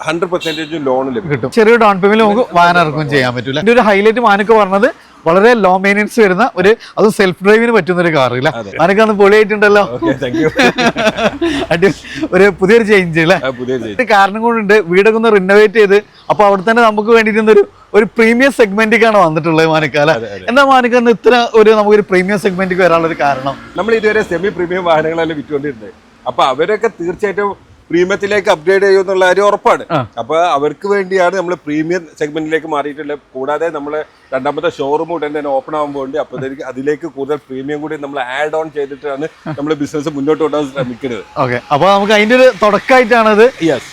Hundred percentage loan കിട്ടും. ചെറിയ down payment നമുക്ക് വാഹനം ഇറക്കുകയും ചെയ്യാൻ പറ്റില്ല ഇതിന്റെ ഒരു ഹൈലൈറ്റ് മാനൊക്കെ പറഞ്ഞത് വളരെ ലോ മെയിനൻസ് വരുന്ന ഒരു അത് സെൽഫ് ഡ്രൈവിന് പറ്റുന്ന ഒരു കാറില്ല ഇല്ല? മാനൊക്കെ അന്ന് പൊളിയായിട്ടുണ്ടല്ലോ. ഒരു പുതിയൊരു ചേഞ്ച് അല്ലേ കാരണം കൂടെ ഉണ്ട് കാരണം കൊണ്ടുണ്ട് വീടൊക്കെ ഒന്ന് റിനോവേറ്റ് ചെയ്ത് അപ്പൊ അവിടെ തന്നെ നമുക്ക് വേണ്ടിയിട്ടൊരു ഒരു പ്രീമിയം സെഗ്മെന്റിലേക്കാണ് വന്നിട്ടുള്ളത് മാനക്കാല എന്താ മാനക്ക ഇത്ര ഒരു നമുക്കൊരു പ്രീമിയം സെഗ്മെന്റിലേക്ക് വരാനുള്ള ഒരു കാരണം? നമ്മൾ ഇതുവരെ സെമി പ്രീമിയം വാഹനങ്ങളെല്ലാം വിറ്റുകൊണ്ടിരുന്നത്. അപ്പൊ അവരൊക്കെ തീർച്ചയായിട്ടും പ്രീമിയത്തിലേക്ക് അപ്ഗ്രേഡ് ചെയ്യും എന്നുള്ള കാര്യം ഉറപ്പാണ്. അപ്പൊ അവർക്ക് വേണ്ടിയാണ് നമ്മൾ പ്രീമിയം സെഗ്മെന്റിലേക്ക് മാറിയിട്ടുള്ളത്. കൂടാതെ നമ്മൾ രണ്ടാമത്തെ ഷോറൂം ഉടൻ തന്നെ ഓപ്പൺ ആകുമ്പോൾ ഉണ്ട് അപ്പോഴത്തേക്ക് അതിലേക്ക് കൂടുതൽ പ്രീമിയം കൂടി നമ്മൾ ആഡ് ഓൺ ചെയ്തിട്ടാണ് നമ്മൾ ബിസിനസ് മുന്നോട്ട് കൊണ്ടുപോകാൻ ശ്രമിക്കുന്നത്. ഓക്കെ അപ്പൊ നമുക്ക് അതിന്റെ ഒരു തുടക്കമായിട്ടാണ് ഇത്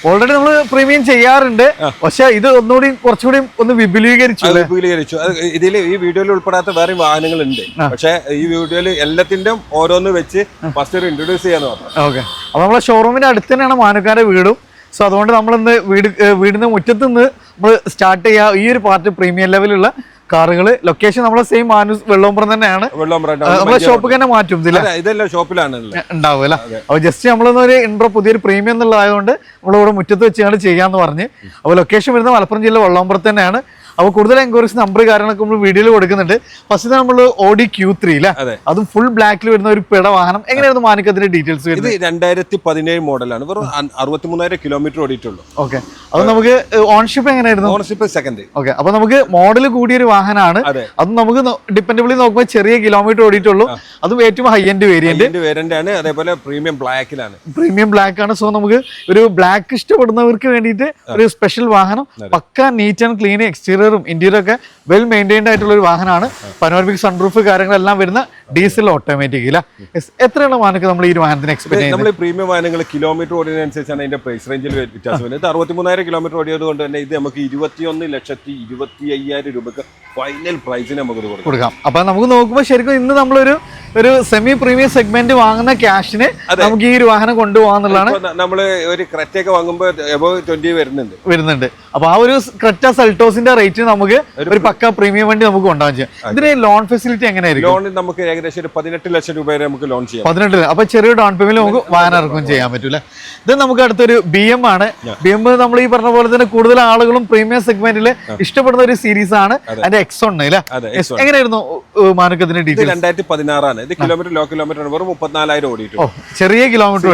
ഓൾറെഡി നമ്മൾ പ്രീമിയം ചെയ്യാറുണ്ട്. പക്ഷെ ഇത് ഒന്നുകൂടി കുറച്ചുകൂടി ഒന്ന് വിപുലീകരിച്ചു വിപുലീകരിച്ചു. ഇതിൽ ഈ വീഡിയോയിൽ ഉൾപ്പെടാത്ത വേറെ വാഹനങ്ങളുണ്ട്. പക്ഷെ ഈ വീഡിയോയിൽ എല്ലാത്തിന്റെയും ഓരോന്ന് വെച്ച് ഫസ്റ്റ് ഇൻട്രൊഡ്യൂസ് ചെയ്യാന്ന് പറഞ്ഞു. ഓക്കെ അപ്പൊ നമ്മളെ ഷോറൂമിന്റെ അടുത്ത് തന്നെയാണ് മാനുക്കാരുടെ വീടും. സോ അതുകൊണ്ട് നമ്മളിന്ന് വീട് വീടിന്റെ വീടിന്റെ മുറ്റത്ത് നിന്ന് നമ്മൾ സ്റ്റാർട്ട് ചെയ്യുക ഈ ഒരു പാർട്ട് പ്രീമിയം ലെവലുള്ള കാറുകൾ ലൊക്കേഷൻ നമ്മളെ സെയിം മാനു വെള്ളോമ്പുറം തന്നെയാണ്. നമ്മളെ ഷോപ്പ് തന്നെ മാറ്റും ഇതില്ല ഷോപ്പിലാണ് ഉണ്ടാവും അല്ല? അപ്പൊ ജസ്റ്റ് നമ്മളൊന്നൊരു ഇൻട്രോ പുതിയൊരു പ്രീമിയം എന്നുള്ളതായതുകൊണ്ട് നമ്മളിവിടെ മുറ്റത്ത് വെച്ച് ഞങ്ങൾ ചെയ്യാന്ന് പറഞ്ഞ്. അപ്പോൾ ലൊക്കേഷൻ വരുന്നത് മലപ്പുറം ജില്ല വെള്ളോമ്പുറത്ത് തന്നെയാണ്. അപ്പോൾ കൂടുതൽ എൻക്വയറീസ് നമ്പർ കാര്യങ്ങളൊക്കെ നമ്മൾ വീഡിയോയിൽ കൊടുക്കുന്നുണ്ട്. ഫസ്റ്റ് നമ്മൾ ഓഡി ക്യൂ ത്രീ അല്ലേ അതും. ഫുൾ ബ്ലാക്കിൽ വരുന്ന ഒരു പിട വാഹനം എങ്ങനെയായിരുന്നു മാനിക്കത്തിന്റെ ഡീറ്റെയിൽസ് ഇത് രണ്ടായിരത്തി പതിനേഴ് മോഡലാണ്. വെറും അറുപത്തി മൂന്നായിരം കിലോമീറ്റർ ഓടിയിട്ടുള്ളൂ. ഓക്കെ അത് നമുക്ക് ഓൺഷിപ്പ് എങ്ങനെയായിരുന്നു? ഓൺഷിപ്പ് സെക്കൻഡ് ഓക്കെ അപ്പൊ നമുക്ക് മോഡൽ കൂടിയ ഒരു വാഹനമാണ്. അതെ. നമുക്ക് ഡിപ്പെൻഡബിളി നോക്കുമ്പോൾ ചെറിയ കിലോമീറ്റർ ഓടിയിട്ടുള്ളൂ. അതും ഏറ്റവും ഹൈ എൻഡ് വേരിയന്റ് വേരിയന്റ് ആണ്. അതേപോലെ പ്രീമിയം ബ്ലാക്കിലാണ് പ്രീമിയം ബ്ലാക്ക് ആണ്. സോ നമുക്ക് ഒരു ബ്ലാക്ക് ഇഷ്ടപ്പെടുന്നവർക്ക് വേണ്ടിയിട്ട് ഒരു സ്പെഷ്യൽ വാഹനം. പക്ക നീറ്റ് ആൻഡ് ക്ലീൻ എക്സ്റ്റീരിയറും ഇന്റീരിയറും ഒക്കെ വെൽ മെയിന്റൈൻഡ് ആയിട്ടുള്ള ഒരു വാഹനമാണ്. പനോർമിക് സൺറൂഫ് കാര്യങ്ങളെല്ലാം വരുന്ന ഡീസൽ ഓട്ടോമാറ്റിക് ഇല്ല. എത്രയുള്ള മാനക്ക് നമ്മൾ ഈ വാഹനത്തിന് എക്സ്പെക്ട് ചെയ്യുന്നത്? നമ്മൾ പ്രീമിയം വാഹനങ്ങൾ കിലോമീറ്റർ ഓടിയതിനനുസരിച്ചാണ് അതിന്റെ പ്രൈസ് റേഞ്ചിൽ വ്യത്യാസം വരുന്നത്. അറുപത്തി മൂന്നായിരം കിലോമീറ്റർ ഓടിയത് കൊണ്ട് തന്നെ ഇത് നമുക്ക് ഇരുപത്തിയൊന്ന് ലക്ഷത്തി ഇരുപത്തി അയ്യായിരം രൂപക്ക് ഫൈനൽ പ്രൈസിന് നമുക്ക് കൊടുക്കാം. അപ്പൊ നമുക്ക് നോക്കുമ്പോൾ ശരിക്കും ഇന്ന് നമ്മളൊരു ഒരു സെമി പ്രീമിയം സെഗ്മെന്റ് വാങ്ങുന്ന ക്യാഷിന് നമുക്ക് ഈ ഒരു വാഹനം കൊണ്ടുപോകാന്നുള്ളതാണ് നമ്മൾ ഒരു ക്രെറ്റയൊക്കെ വാങ്ങുമ്പോൾ എബോ ട്വന്റി വരുന്നുണ്ട്. വരുന്നുണ്ട്. അപ്പൊ ആ ഒരു ക്രെറ്റ സെൽട്ടോസിന്റെ റേറ്റ് നമുക്ക് ഒരു പക്ക പ്രീമിയം വണ്ടി നമുക്ക് കൊണ്ടുപോകാൻ ചെയ്യാം. ഇതിന് ലോൺ ഫെസിലിറ്റി എങ്ങനെയായിരിക്കും? ലോൺ നമുക്ക് ഏകദേശം ഒരു പതിനെട്ട് ലക്ഷം രൂപ വരെ നമുക്ക് ലോൺ ചെയ്യാം. പതിനെട്ട് അപ്പൊ ചെറിയ ഡൗൺ പേയ്മെന്റ് നമുക്ക് വാഹനം ഇറക്കുകയും ചെയ്യാൻ പറ്റൂല ഇത് നമുക്ക് അടുത്തൊരു ബി എം ആണ്. ബി എം നമ്മൾ ഈ പറഞ്ഞ പോലെ തന്നെ കൂടുതൽ ആളുകളും പ്രീമിയം സെഗ്മെന്റിൽ ഇഷ്ടപ്പെടുന്ന ഒരു സീരീസ് ആണ് അതിന്റെ എക്സോൺ അല്ലെ? എങ്ങനെയായിരുന്നു മാനക്കത്തിന്റെ ഡീറ്റെയിൽ രണ്ടായിരത്തി പതിനാറാണ്. ഇത് കിലോമീറ്റർ ലോ കിലോമീറ്റർ ആണ്. വെറും മുപ്പത്തിനാലായിരം ഓടിയിട്ട് ചെറിയ കിലോമീറ്റർ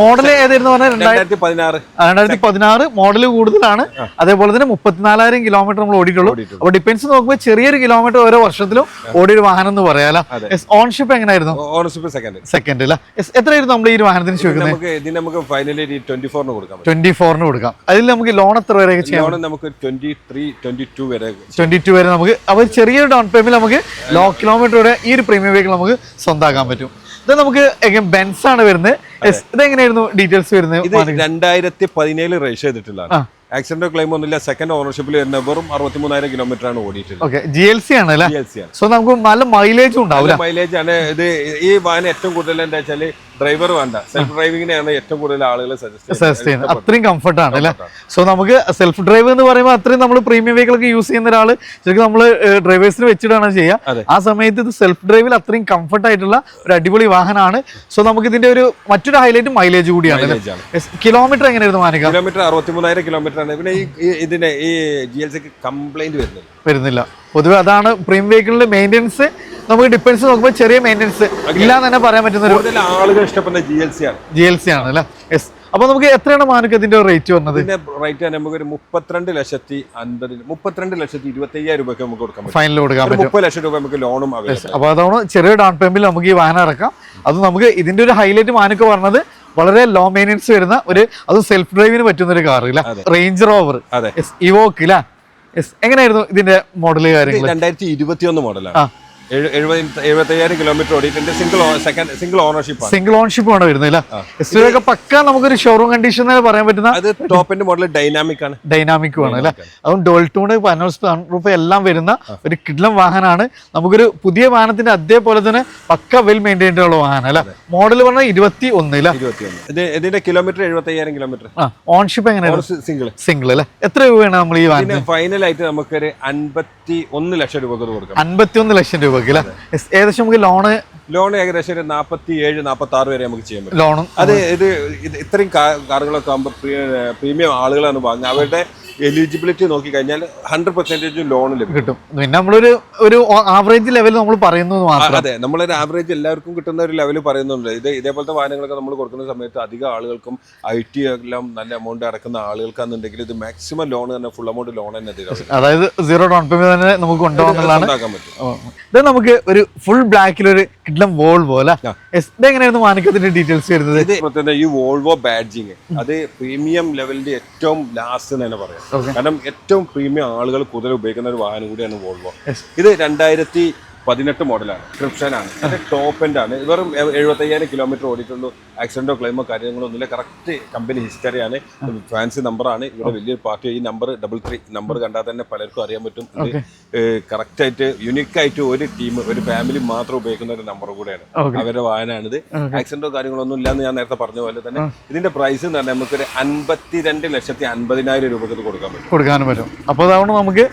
മോഡൽ ഏതായിരുന്നു പറഞ്ഞാൽ രണ്ടായിരത്തി പതിനാറ് രണ്ടായിരത്തി പതിനാറ് മോഡൽ കൂടുതലാണ്. അതേപോലെ തന്നെ മുപ്പത്തിനാലായിരം കിലോമീറ്റർ നമ്മൾ ഓടിയിട്ടുള്ളൂ. അപ്പൊ ഡിപ്പെൻസ് നോക്കുമ്പോൾ ചെറിയൊരു കിലോമീറ്റർ ഓരോ വർഷത്തിലും ഓടിയൊരു വാഹനം എന്ന് പറയാലോ. ഓൺഷിപ്പ് എങ്ങനെയായിരുന്നു ഓണർഷിപ്പ് സെക്കൻഡ് സെക്കൻഡ് അല്ല? എത്രയായിരുന്നു നമ്മൾ ഈ വാഹനത്തിന് ചോദിക്കുന്നത്? നമുക്ക് ഇതിന് നമുക്ക് ഫൈനലി ട്വന്റി ഫോറിന് കൊടുക്കാം ട്വന്റി ഫോറിന് കൊടുക്കാം. അതിൽ നമുക്ക് ലോൺ എത്ര വരെ ചെയ്യാം? നമുക്ക് ട്വന്റി ത്രീ ട്വന്റി ടു വരെ ട്വന്റി ടു വരെ നമുക്ക്. അപ്പൊ ചെറിയൊരു ഡൗൺ പേയ്മെന്റ് നമുക്ക് ലോ കിലോമീറ്റർ വരെ ഈ ഒരു പ്രീമിയം വെഹിക്കിൾ നമുക്ക് സ്വന്തമാക്കാൻ പറ്റും. ഇത് നമുക്ക് ബെൻസ് ആണ് വരുന്നത്? ഇതെങ്ങനെയായിരുന്നു ഡീറ്റെയിൽസ് വരുന്നത്? രണ്ടായിരത്തി പതിനേഴ് രജിസ്റ്റർ ചെയ്തിട്ടുള്ളതാണ്. ആക്സിഡന്റ് ക്ലെയിം ഒന്നുമില്ല. സെക്കൻഡ് ഓണർഷിപ്പിൽ വരുന്ന വെറും അറുപത്തി മൂന്നായിരം കിലോമീറ്റർ ആണ് ഓടിയിട്ടുള്ളത്. ഓക്കെ ജി എൽ സി ആണ് അല്ലേ? സി ആണ്. സോ നമുക്ക് നല്ല മൈലേജും ഉണ്ടാവില്ല. മൈലേജ് ആണ്. ഇത് ഈ വാഹനം ഏറ്റവും കൂടുതൽ എന്താ വെച്ചാൽ ഡ്രൈവർ വേണ്ട. സെൽഫ് ഡ്രൈവിങ്ങിനെയാണ് ഏറ്റവും കൂടുതൽ ആളുകൾ സജസ്റ്റ് ചെയ്യുന്നത്. അത്രയും കംഫർട്ട് ആണ് അല്ലേ? സോ നമുക്ക് സെൽഫ് ഡ്രൈവ് എന്ന് പറയുമ്പോൾ അത്രയും നമ്മൾ പ്രീമിയം വെഹിക്കിൾ ഒക്കെ യൂസ് ചെയ്യുന്ന ഒരാൾ ശരിക്കും നമ്മൾ ഡ്രൈവേഴ്സിന് വെച്ചിട്ടാണ്. ചെയ്യുക. ആ സമയത്ത് ഇത് സെൽഫ് ഡ്രൈവിൽ അത്രയും കംഫർട്ട് ആയിട്ടുള്ള ഒരു അടിപൊളി വാഹനമാണ് സോ നമുക്ക് ഇതിന്റെ ഒരു മറ്റൊരു ഹൈലൈറ്റ് മൈലേജ് കൂടിയാണ് കിലോമീറ്റർ എങ്ങനെയായിരുന്നു മാനിക കിലോമീറ്റർ അറുപത്തി മൂന്നായിരം കിലോമീറ്റർ ആണ് പിന്നെ ഈ ഇതിന്റെ ഈ ജി എൽ സിക്ക് കംപ്ലൈന്റ് വരുന്നില്ല. വരുന്നില്ല. പൊതുവെ അതാണ് പ്രീമിയം വെഹിക്കിളിന്റെ മെയിന്റെനൻസ് നമുക്ക് ഡിപ്പെൻസ് നോക്കുമ്പോൾ ചെറിയ മെയിന്റെനൻസ് ഇല്ലാന്ന് തന്നെ പറയാൻ പറ്റുന്ന ഒരു ആളുകൾ ഇഷ്ടപ്പെടുന്ന ജി എൽ സി ആണ്. ജി എൽ സി ആണ് അല്ലേ? യെസ് അപ്പൊ നമുക്ക് എത്രയാണ് മാനക്ക് ഇതിന്റെ റേറ്റ് വന്നത്? റേറ്റ് നമുക്ക് ഒരു മുപ്പത്തിരണ്ട് ലക്ഷത്തി അൻപത് മുപ്പത്തിരണ്ട് ലക്ഷത്തി ഇരുപത്തി അയ്യായിരം രൂപയ്ക്ക് നമുക്ക് കൊടുക്കാം ഫൈനൽ കൊടുക്കാൻ പറ്റും. മുപ്പത് ലക്ഷം രൂപ നമുക്ക് ലോണും അപ്പൊ അതാണ് ചെറിയ ഡൗൺ പേയ്മെന്റിൽ നമുക്ക് ഈ വാഹനം ഇറക്കാം. അത് നമുക്ക് ഇതിന്റെ ഒരു ഹൈലൈറ്റ് മാനക്ക് പറഞ്ഞത് വളരെ ലോ മെയിനൻസ് വരുന്ന ഒരു അത് സെൽഫ് ഡ്രൈവിന് പറ്റുന്ന ഒരു കാർ ഇല്ല റേഞ്ച് റോവർ ഇവോക്ക് ഇല്ല. എങ്ങനെയായിരുന്നു ഇതിന്റെ മോഡൽ കാര്യങ്ങൾ രണ്ടായിരത്തി ഇരുപത്തി ഒന്ന് മോഡലാണ് കിലോമീറ്റർ ഓടിയിട്ടുണ്ട് സിംഗിൾ സെക്കൻഡ് സിംഗിൾ ഓണർഷിപ്പ് ആണ്. സിംഗിൾ ഓൺഷിപ്പ് ആണ് വരുന്നത് പക്ക നമുക്കൊരു ഷോറൂം കണ്ടീഷൻ പറയാൻ പറ്റുന്ന അത് ടോപ്പ് എൻഡ് മോഡൽ ഡൈനാമിക് ആണ്. ഡൈനാമിക് ആണ് അല്ലെ? അതും ഡോൾട്ടൂണ് പനോസ് റൂഫ് എല്ലാം വരുന്ന ഒരു കിഡ്ലം വാഹനമാണ്. നമുക്കൊരു പുതിയ വാഹനത്തിന്റെ അതേപോലെ തന്നെ പക്ക വെൽ മെയിന്റൈൻഡ് ഉള്ള വാഹനം അല്ലെ? മോഡൽ പറഞ്ഞാൽ ഇരുപത്തി ഒന്ന് അല്ലെ? ഇരുപത്തി ഒന്ന് ഇത് ഇതിന്റെ കിലോമീറ്റർ എഴുപത്തി അയ്യായിരം കിലോമീറ്റർ ഓൺഷിപ്പ് എങ്ങനെയാണ്? സിംഗിൾ സിംഗിൾ അല്ലെ? എത്ര രൂപയാണ് നമ്മൾ ഈ വാഹനം ഫൈനലായിട്ട് നമുക്കൊരു അൻപത്തി ഒന്ന് ലക്ഷം രൂപ കൊടുക്കാം. അൻപത്തി ഒന്ന് ലക്ഷം രൂപ രൂപക്ക് അല്ലേ ഏകദേശം നമുക്ക് ലോണ് ലോൺ ഏകദേശം ഒരു നാൽപ്പത്തി ഏഴ് നാൽപ്പത്തി ആറ് വരെ നമുക്ക് ചെയ്യാൻ പറ്റും. ലോണും അത് ഇത് ഇത് ഇത്രയും കാറുകളൊക്കെ ആകുമ്പോൾ പ്രീമിയം ആളുകളാണ് വാങ്ങുക അവരുടെ എലിജിബിലിറ്റി നോക്കി കഴിഞ്ഞാൽ ഹൺഡ്രഡ് പെർസെന്റേജ് ലോൺ ലഭിക്കും. കിട്ടും. പിന്നെ നമ്മളൊരു ഒരു ആവറേജ് ലെവൽ നമ്മൾ പറയുന്നത് മാത്രം. അതെ നമ്മളൊരു ആവറേജ് എല്ലാവർക്കും കിട്ടുന്ന ഒരു ലെവൽ പറയുന്നുണ്ട്. ഇത് ഇതേപോലത്തെ വാഹനങ്ങളൊക്കെ നമ്മൾ കൊടുക്കുന്ന സമയത്ത് അധികം ആളുകൾക്കും ഐ ടി എല്ലാം നല്ല എമൗണ്ട് അടക്കുന്ന ആളുകൾക്കാണെന്നുണ്ടെങ്കിൽ ഇത് മാക്സിമം ലോൺ തന്നെ ഫുൾ എമൗണ്ട് ലോൺ തന്നെ തരാം അതായത് സീറോ ഡൗൺ പേയ്മെന്റ് തന്നെ നമുക്ക് കൊണ്ടുപോകാൻ പറ്റും. ഇത് നമുക്ക് ഒരു ഫുൾ ബ്ലാക്കിൽ ഒരു കിഡ്ലം വോൾവോ അല്ല? എങ്ങനെയായിരുന്നു മാനിക്കത്തിന്റെ ഡീറ്റെയിൽസ് വരുന്നത്? ഈ വോൾവോ ബാഡ്ജിങ്. അത് പ്രീമിയം ലെവലിന്റെ ഏറ്റവും ലാസ്റ്റ് എന്ന് തന്നെ പറയാം. കാരണം ഏറ്റവും പ്രീമിയം ആളുകൾ കൂടുതൽ ഉപയോഗിക്കുന്ന ഒരു വാഹനം കൂടിയാണ് വോൾവോ. ഇത് രണ്ടായിരത്തി പതിനെട്ട് മോഡലാണ്. ക്രിപ്ഷൻ ആണ് ഇത് ടോപ്പ് എൻഡ് ആണ്. വെറും എഴുപത്തി അയ്യായിരം കിലോമീറ്റർ ഓടിയിട്ടുള്ളൂ. ആക്സിഡന്റോ ക്ലെയിമോ കാര്യങ്ങളോ ഒന്നുമില്ല കറക്റ്റ് കമ്പനി ഹിസ്റ്ററിയാണ് ഫാൻസി നമ്പറാണ് ഇവിടെ വലിയൊരു പാർട്ടി ഈ നമ്പർ ഡബിൾ ത്രീ നമ്പർ കണ്ടാൽ തന്നെ പലർക്കും അറിയാൻ പറ്റും. ഇത് കറക്റ്റ് ആയിട്ട് യുണീക്ക് ആയിട്ട് ഒരു ടീം ഒരു ഫാമിലി മാത്രം ഉപയോഗിക്കുന്ന ഒരു നമ്പർ കൂടെയാണ്. അവരുടെ വാഹനമാണിത് ആക്സിഡന്റോ കാര്യങ്ങളോ ഒന്നും ഇല്ലാന്ന് ഞാൻ നേരത്തെ പറഞ്ഞ പോലെ തന്നെ ഇതിന്റെ പ്രൈസ് എന്ന് പറഞ്ഞാൽ നമുക്കൊരു അൻപത്തിരണ്ട് ലക്ഷത്തി അൻപതിനായിരം രൂപക്ക് കൊടുക്കാൻ പറ്റും. കൊടുക്കാനും പറ്റും. അപ്പോൾ നമുക്ക്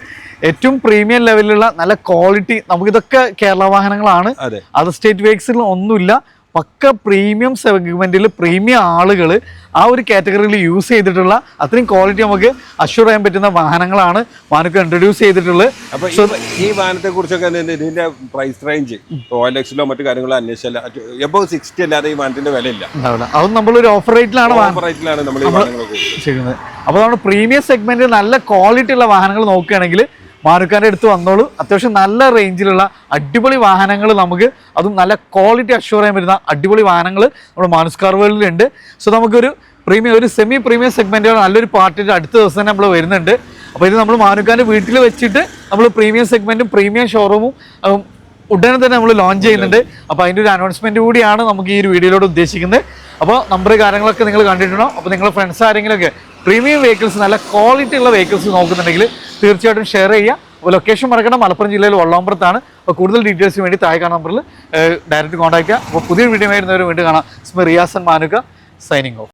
ഏറ്റവും പ്രീമിയം ലെവലിലുള്ള നല്ല ക്വാളിറ്റി നമുക്കിതൊക്കെ കേരള വാഹനങ്ങളാണ്. അതെ. അതർ സ്റ്റേറ്റ് വേക്സിൽ ഒന്നുമില്ല. പക്ക പ്രീമിയം സെഗ്മെന്റിൽ പ്രീമിയം ആളുകൾ ആ ഒരു കാറ്റഗറിയിൽ യൂസ് ചെയ്തിട്ടുള്ള അത്രയും ക്വാളിറ്റി നമുക്ക് അഷ്യൂർ ചെയ്യാൻ പറ്റുന്ന വാഹനങ്ങളാണ് മാനുക്ക് ഇൻട്രൊഡ്യൂസ് ചെയ്തിട്ടുള്ളത്. ഈ- വാഹനത്തെ കുറിച്ചൊക്കെ ഇതിന്റെ പ്രൈസ് റേഞ്ച് റോയൽ എക്സിലോ മറ്റു കാര്യങ്ങളോ സിക്സ്റ്റി അല്ലാതെ ഈ വാഹനത്തിന്റെ വിലയില്ല. അതും നമ്മളൊരു ഓഫർ റേറ്റിലാണ് ഓഫർ റേറ്റിലാണ് നമ്മൾ ചെയ്യുന്നത്. അപ്പോൾ നമ്മൾ പ്രീമിയം സെഗ്മെന്റിൽ നല്ല ക്വാളിറ്റി ഉള്ള വാഹനങ്ങൾ നോക്കുകയാണെങ്കിൽ മാരുക്കാന്റെ അടുത്ത് വന്നോളൂ. അത്യാവശ്യം നല്ല റേഞ്ചിലുള്ള അടിപൊളി വാഹനങ്ങൾ നമുക്ക്. അതും നല്ല ക്വാളിറ്റി അഷ്യൂർ ചെയ്യാൻ വരുന്ന അടിപൊളി വാഹനങ്ങൾ നമ്മുടെ മാനുസ് കാർ വേൾഡിലുണ്ട് സോ നമുക്കൊരു പ്രീമിയം ഒരു സെമി പ്രീമിയം സെഗ്മെന്റുകൾ നല്ലൊരു പാർട്ടിയുടെ അടുത്ത ദിവസം തന്നെ നമ്മൾ വരുന്നുണ്ട്. അപ്പോൾ ഇത് നമ്മൾ മാനുക്കാന്റെ വീട്ടിൽ വെച്ചിട്ട് നമ്മൾ പ്രീമിയം സെഗ്മെന്റും പ്രീമിയം ഷോറൂമും ഉടനെ തന്നെ നമ്മൾ ലോഞ്ച് ചെയ്യുന്നുണ്ട്. അപ്പോൾ അതിന്റെ ഒരു അനൗൺസ്മെന്റ് കൂടിയാണ് നമുക്ക് ഈ ഒരു വീഡിയോയിലൂടെ ഉദ്ദേശിക്കുന്നത്. അപ്പോൾ നമ്പർ കാര്യങ്ങളൊക്കെ നിങ്ങൾ കണ്ടിട്ടുണ്ടോ? അപ്പോൾ നിങ്ങളുടെ ഫ്രണ്ട്സ് ആരെങ്കിലുമൊക്കെ പ്രീമിയം വെഹിക്കിൾസ് നല്ല ക്വാളിറ്റി ഉള്ള വെഹിക്കിൾസ് നോക്കുന്നുണ്ടെങ്കിൽ തീർച്ചയായിട്ടും ഷെയർ ചെയ്യുക. ലൊക്കേഷൻ മറക്കണം മലപ്പുറം ജില്ലയിൽ വള്ളാമ്പുറത്താണ് അപ്പോൾ കൂടുതൽ ഡീറ്റെയിൽസിന് വേണ്ടി താഴെ കാണുന്ന നമ്പറിൽ ഡയറക്റ്റ് കോൺടാക്ട് ചെയ്യുക. അപ്പോൾ പുതിയ വീഡിയോ ആയിരുന്നവർ വീണ്ടും കാണാം. സ്മി റിയാസൻ മാനുക സൈനിങ് ഓഫ്